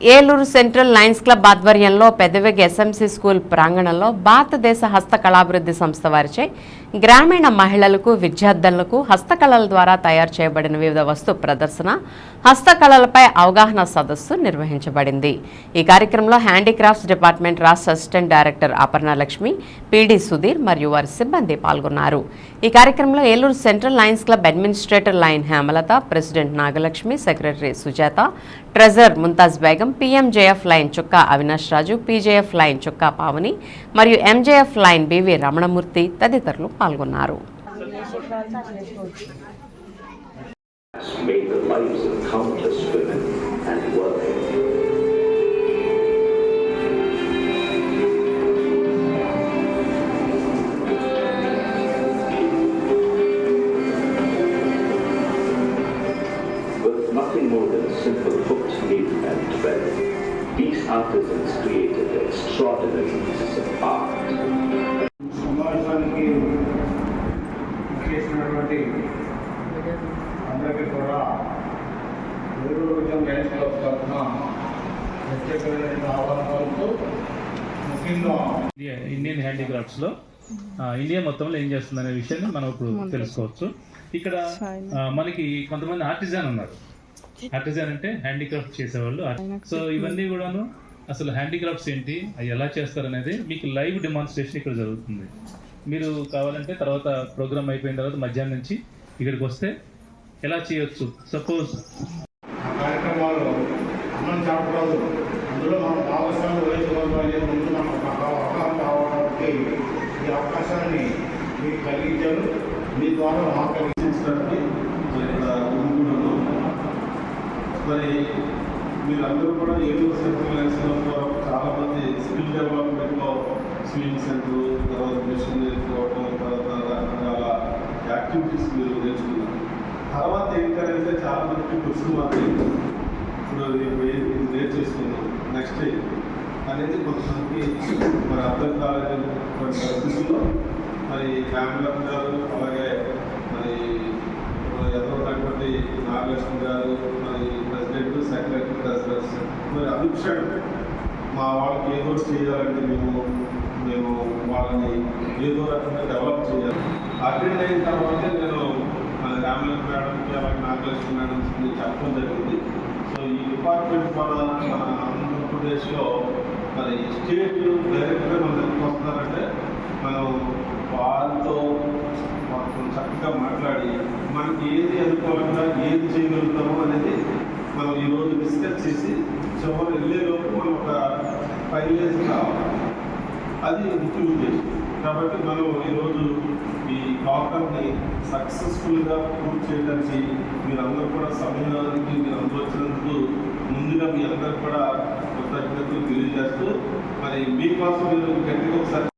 Eluru central Lions club ఆధ్వర్యంలో పెద్దవేగ SMC school ప్రాంగణంలో భారతదేశ హస్తకళాభివృద్ధి సంస్థ వారిచే గ్రామీణ మహిళలకు విద్యార్థులకు హస్తకళల ద్వారా తయారు చేయబడిన వివిధ వస్తు ప్రదర్శన హస్తకళలపై అవగాహన సదస్సు నిర్వహించబడింది. ఈ కార్యక్రమంలో హ్యాండీక్రాఫ్ట్స్ డిపార్ట్మెంట్ రాష్ట్ర assistant director Aparnalakshmi PD Sudheer మరియు వారి సిబ్బంది పాల్గొన్నారు. ఈ కార్యక్రమంలో Eluru central lions club administrator lion Hemalatha president Nagalakshmi secretary Sujatha treasurer Mumtaz Begum PMJF lion Chukka Avinash Raju PJF line చుక్క పావని మరియు ఎంజేఎఫ్ లైన్ బివి రమణమూర్తి తదితరులు పాల్గొన్నారు made the lives of countless women and work. Nothing more than simple hooked needle and thread, these artisans created extraordinary pieces of art. అందరికీ కూడా ఏడు dance club తరఫున ప్రత్యేకమైన ఆహ్వానాలతో ముఖ్యంగా ఇండియా ఇండియన్ హ్యాండీక్రాఫ్ట్స్లో ఆ, ఇండియా మొత్తంలో ఏం చేస్తుంది అనే విషయాన్ని మనం ఇప్పుడు తెలుసుకోవచ్చు. ఇక్కడ మనకి కొంతమంది ఆర్టిజాన్ ఉన్నారు. ఆర్టిజాన్ అంటే హ్యాండీక్రాఫ్ట్ చేసేవాళ్ళు. సో ఇవన్నీ కూడాను అసలు హ్యాండీక్రాఫ్ట్స్ ఏంటి అవి ఎలా చేస్తారు అనేది మీకు లైవ్ డెమాన్స్ట్రేషన్ ఇక్కడ జరుగుతుంది. మీరు కావాలంటే తర్వాత ప్రోగ్రామ్ అయిపోయిన తర్వాత మధ్యాహ్నం నుంచి ఇక్కడికి వస్తే ఎలా చేయొచ్చు? సపోజ్ కార్యక్రమాలు అన్నం చెప్పకూడదు అందులో మనం భాగస్వామి వహించకూడదు అనే ముందు మనకు ఒక అవగాహన కావడానికి ఈ అవకాశాన్ని మీకు కలిగించారు. మీ ద్వారా మాకు కలిగించడానికి మరి ఇక్కడ ఉంటున్నాను మరి మీరందరూ కూడా ఏదో సెంటర్ లైన్స్లో చాలా మంది స్కిల్ డెవలప్మెంట్లో స్విమ్మింగ్ సెంటర్ తర్వాత మిషన్ నేర్చుకోవడం తర్వాత రకరకాల యాక్టివిటీస్ మీరు నేర్చుకున్నారు. తర్వాత ఏంటంటే చాలా మందికి క్వశ్చన్ మాత్రం ఇప్పుడు రేపు ఏ- ఇది నేర్చేసుకున్నాం నెక్స్ట్ అనేది కొంతమంది మరి అర్థం కాలేటువంటి పరిస్థితుల్లో మరి ఫ్యామిలీ గారు అలాగే మరి ఎదురున్నటువంటి నాగలక్ష్మి గారు మరి మరి మా వాళ్ళకి ఏదో చేయాలంటే మేము మేము వాళ్ళని ఏదో రకంగా డెవలప్ చేయాలి. అటెండ్ అయిన తర్వాత నేను మన మేడంకి అలాగే నాగలక్ష్మి మేడంకి చెప్పడం జరిగింది. సో ఈ డిపార్ట్మెంట్ మన మన ఆంధ్రప్రదేశ్లో మరి స్టేట్ డైరెక్ట్గా మన దగ్గరికి వస్తున్నారంటే మనం వాళ్ళతో వాళ్ళతో చక్కగా మాట్లాడి మనకి ఏది అనుకూలంగా ఏది చేయగలుగుతామో అనేది మనం ఈ రోజు డిస్కస్ చేసి చివరి వెళ్ళేలోపు మనం ఒక ఫైనలైజ్ కావాలి అది ముఖ్య ఉద్దేశం. కాబట్టి మనం ఈరోజు ఈ ప్రోగ్రామ్ని సక్సెస్ఫుల్గా పూర్తి చేయడానికి మీరందరూ కూడా సమయానికి మీరు అందువచ్చినందుకు ముందుగా మీ అందరూ కూడా కృతజ్ఞతలు తెలియజేస్తూ మరి మీకోసం మీరు గట్టిగా ఒకసారి